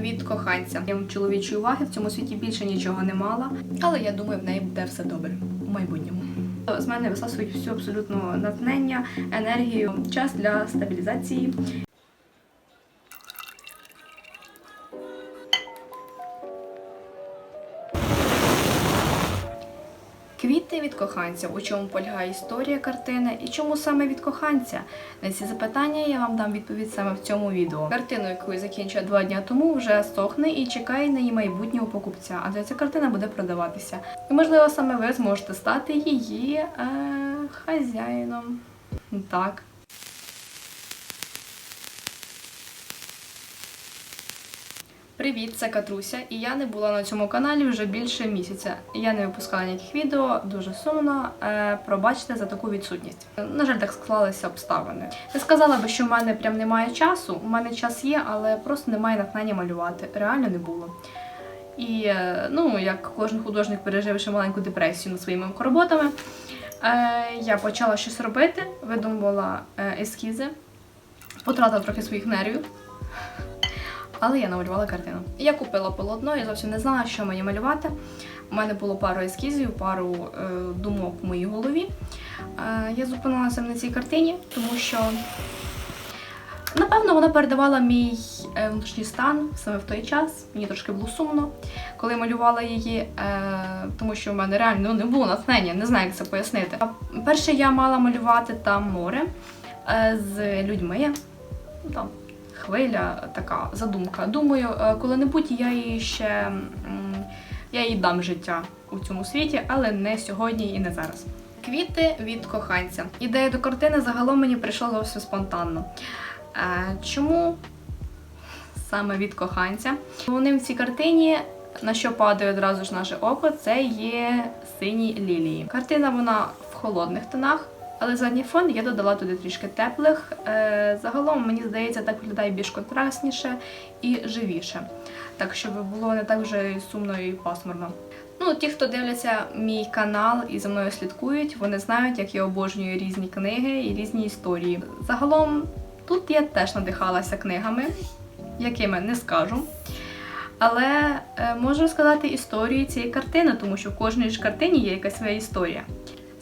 від коханця. Я чоловічої уваги в цьому світі більше нічого не мала, але я думаю, в неї буде все добре у майбутньому. З мене висасують всю абсолютно натхнення, енергію, час для стабілізації. Квіти від коханця. У чому полягає історія картини і чому саме від коханця? На ці запитання я вам дам відповідь саме в цьому відео. Картину, яку я закінчила два дні тому, вже сохне і чекає на її майбутнього покупця. Адже ця картина буде продаватися. І можливо саме ви зможете стати її е, хазяїном. Так. Привіт, це Катруся, і я не була на цьому каналі вже більше місяця. Я не випускала ніяких відео, дуже сумно. Е, пробачте за таку відсутність. На жаль, так склалися обставини. Не сказала би, що в мене прям немає часу. У мене час є, але просто немає натхнення малювати. Реально не було. І е, ну, як кожен художник переживши маленьку депресію над своїми роботами, е, я почала щось робити, видумувала ескізи, потратила трохи своїх нервів. Але я намалювала картину. Я купила полотно, я зовсім не знала, що мені малювати. У мене було пару ескізів, пару е, думок в моїй голові. Е, я зупинилася на цій картині, тому що, напевно, вона передавала мій е, внутрішній стан саме в той час. Мені трошки було сумно, коли малювала її, е, тому що в мене реально ну, не було натхнення, не знаю, як це пояснити. Перше я мала малювати там море е, з людьми. Ну, Там хвиля, така задумка. Думаю, е, коли-небудь я їй ще я їй дам життя у цьому світі, але не сьогодні і не зараз. Квіти від коханця. Ідея до картини загалом мені прийшла зовсім спонтанно. Е, Чому саме від коханця? Вони в цій картині, на що падає одразу ж наше око, це є сині лілії. Картина вона в холодних тонах. Але задній фон я додала туди трішки теплих. Е, Загалом, мені здається, так виглядає більш контрастніше і живіше. Так, щоб було не так вже сумно і пасмурно. Ну, ті, хто дивляться мій канал і за мною слідкують, вони знають, як я обожнюю різні книги і різні історії. Загалом, тут я теж надихалася книгами, якими не скажу. Але е, можу сказати історію цієї картини, тому що в кожній ж картині є якась своя історія.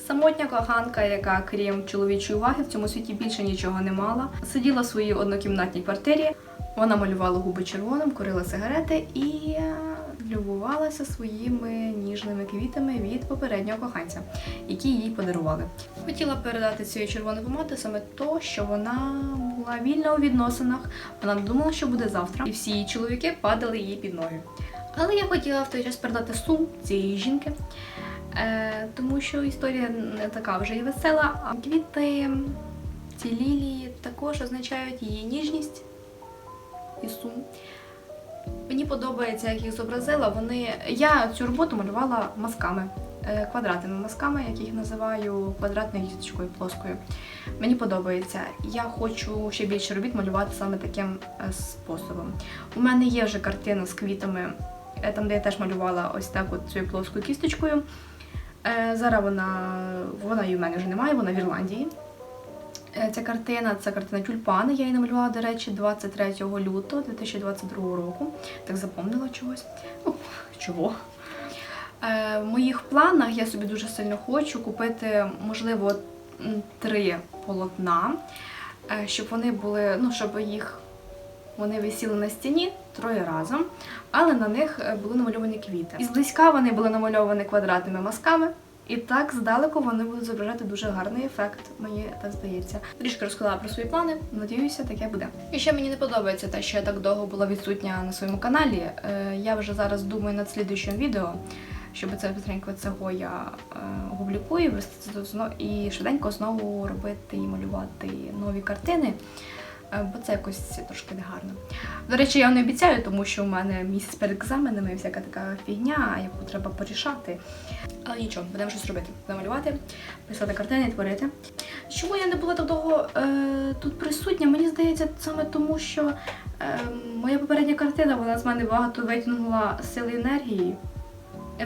Самотня коханка, яка, крім чоловічої уваги, в цьому світі більше нічого не мала, сиділа в своїй однокімнатній квартирі. Вона малювала губи червоним, курила сигарети і е, любувалася своїми ніжними квітами від попереднього коханця, які їй подарували. Хотіла передати цієї червоної помади саме то, що вона була вільна у відносинах, вона думала, що буде завтра, і всі її чоловіки падали їй під ноги. Але я хотіла в той час передати сум цієї жінки. Е, тому що історія не така вже і весела. А квіти, ці лілії також означають її ніжність і сум. Мені подобається, як їх зобразила. Вони... Я цю роботу малювала мазками, е, квадратними мазками, як їх називаю квадратною кісточкою плоскою. Мені подобається. Я хочу ще більше робіт малювати саме таким е, способом. У мене є вже картина з квітами, там, де я теж малювала ось так от цією плоскою кісточкою. Е, Зараз вона, вона і в мене вже немає, вона в Ірландії. Е, Ця картина це картина тюльпани. Я її намалювала, до речі, 23 лютого 2022 року. Так запомнила чогось. Ну, чого? Е, В моїх планах я собі дуже сильно хочу купити, можливо, три полотна, щоб вони були, ну, щоб їх вони висіли на стіні троє разом, але на них е, були намальовані квіти. І зблизька вони були намальовані квадратними мазками. І так здалеку вони будуть зображати дуже гарний ефект, мені так здається. Трішки розказала про свої плани, надіюся, таке буде. І ще мені не подобається те, що я так довго була відсутня на своєму каналі. Е, Я вже зараз думаю над слідуючим відео, щоб це быстренько цього я е, опублікую, вести це тут зно- і швиденько знову робити і малювати нові картини. Е, Бо це якось трошки негарно. До речі, я не обіцяю, тому що у мене місяць перед екзаменами, всяка така фігня, яку треба порішати. Але нічого, будемо щось робити. Будемо малювати, писати картини, творити. Чому я не була так довго е, тут присутня? Мені здається, саме тому, що е, моя попередня картина вона з мене багато витягнула сили енергії.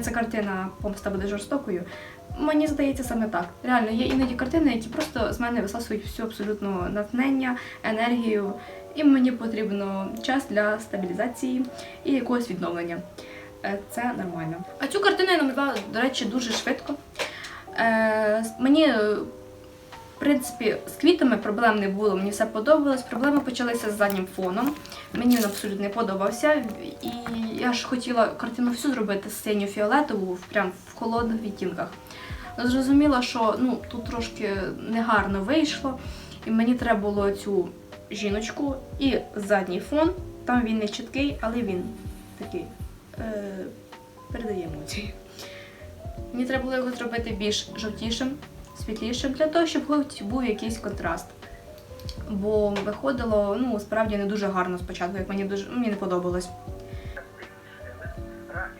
Ця картина помста буде жорстокою. Мені здається саме так. Реально, є іноді картини, які просто з мене висасують всю абсолютно натхнення, енергію і мені потрібно час для стабілізації і якогось відновлення. Е, Це нормально. А цю картину я намалювала, до речі, дуже швидко. Е, Мені, е, принципі, з квітами проблем не було, мені все подобалось. Проблеми почалися з заднім фоном. Мені він абсолютно не подобався. І я ж хотіла картину всю зробити синьо-фіолетову, прям в холодних відтінках. Ну, Зрозуміла, що ну, тут трошки негарно вийшло, і мені треба було цю жіночку і задній фон. Там він не чіткий, але він такий е, передає емоції. Мені треба було його зробити більш жовтішим, світлішим, для того, щоб хоч був якийсь контраст. Бо виходило ну, справді не дуже гарно спочатку, як мені дуже мені не подобалось.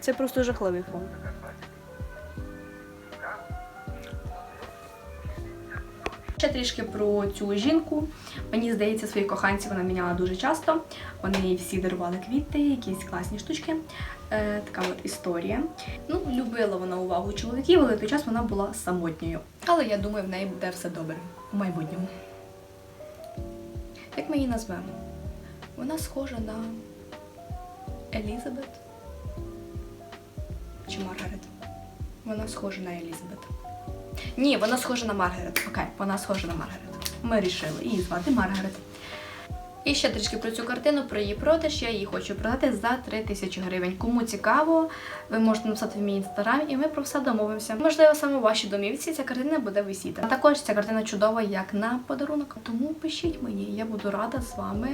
Це просто жахливий фон. Ще трішки про цю жінку. Мені здається, свої коханці вона міняла дуже часто. Вони всі дарували квіти, якісь класні штучки. Е, така от історія. Ну, любила вона увагу чоловіків, але той час вона була самотньою. Але я думаю, в неї буде все добре у майбутньому. Як ми її назвемо? Вона схожа на Елізабет чи Маргарет? Вона схожа на Елізабет. Ні, вона схожа на Маргарет. Окей, вона схожа на Маргарет. Ми рішили її звати Маргарет. І ще трішки про цю картину, про її продаж. Я її хочу продати за 3 тисячі гривень. Кому цікаво, ви можете написати в мій інстаграм, і ми про все домовимося. Можливо, саме у вашій домівці ця картина буде висіти. А також ця картина чудова як на подарунок. Тому пишіть мені, я буду рада з вами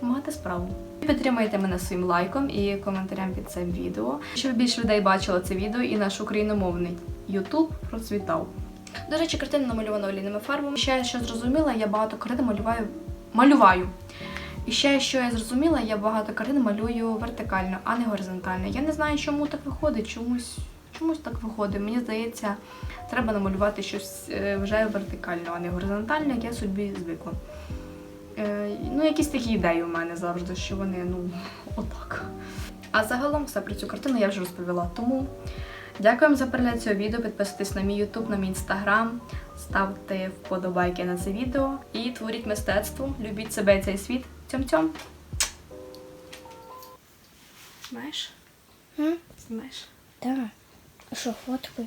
мати справу. Підтримайте мене своїм лайком і коментарем під цим відео, щоб більше людей бачило це відео і наш україномовний YouTube процвітав. До речі, картина намальована олійними фарбами. Ще що зрозуміла, я багато картин малюваю. малюваю. І ще що я зрозуміла, я багато картин малюю вертикально, а не горизонтально. Я не знаю, чому так виходить, чомусь, чомусь так виходить. Мені здається, треба намалювати щось е, вже вертикально, а не горизонтально, як я собі звикла. Е, ну, якісь такі ідеї у мене завжди, що вони, ну, отак. А загалом все про цю картину я вже розповіла. Тому дякую вам за перегляд цього відео. Підписуйтесь на мій YouTube, на мій інстаграм, ставте вподобайки на це відео і творіть мистецтво, любіть себе і цей світ. Цьом-цьом. Знаєш? Знаєш? Да. А Що, фоткай?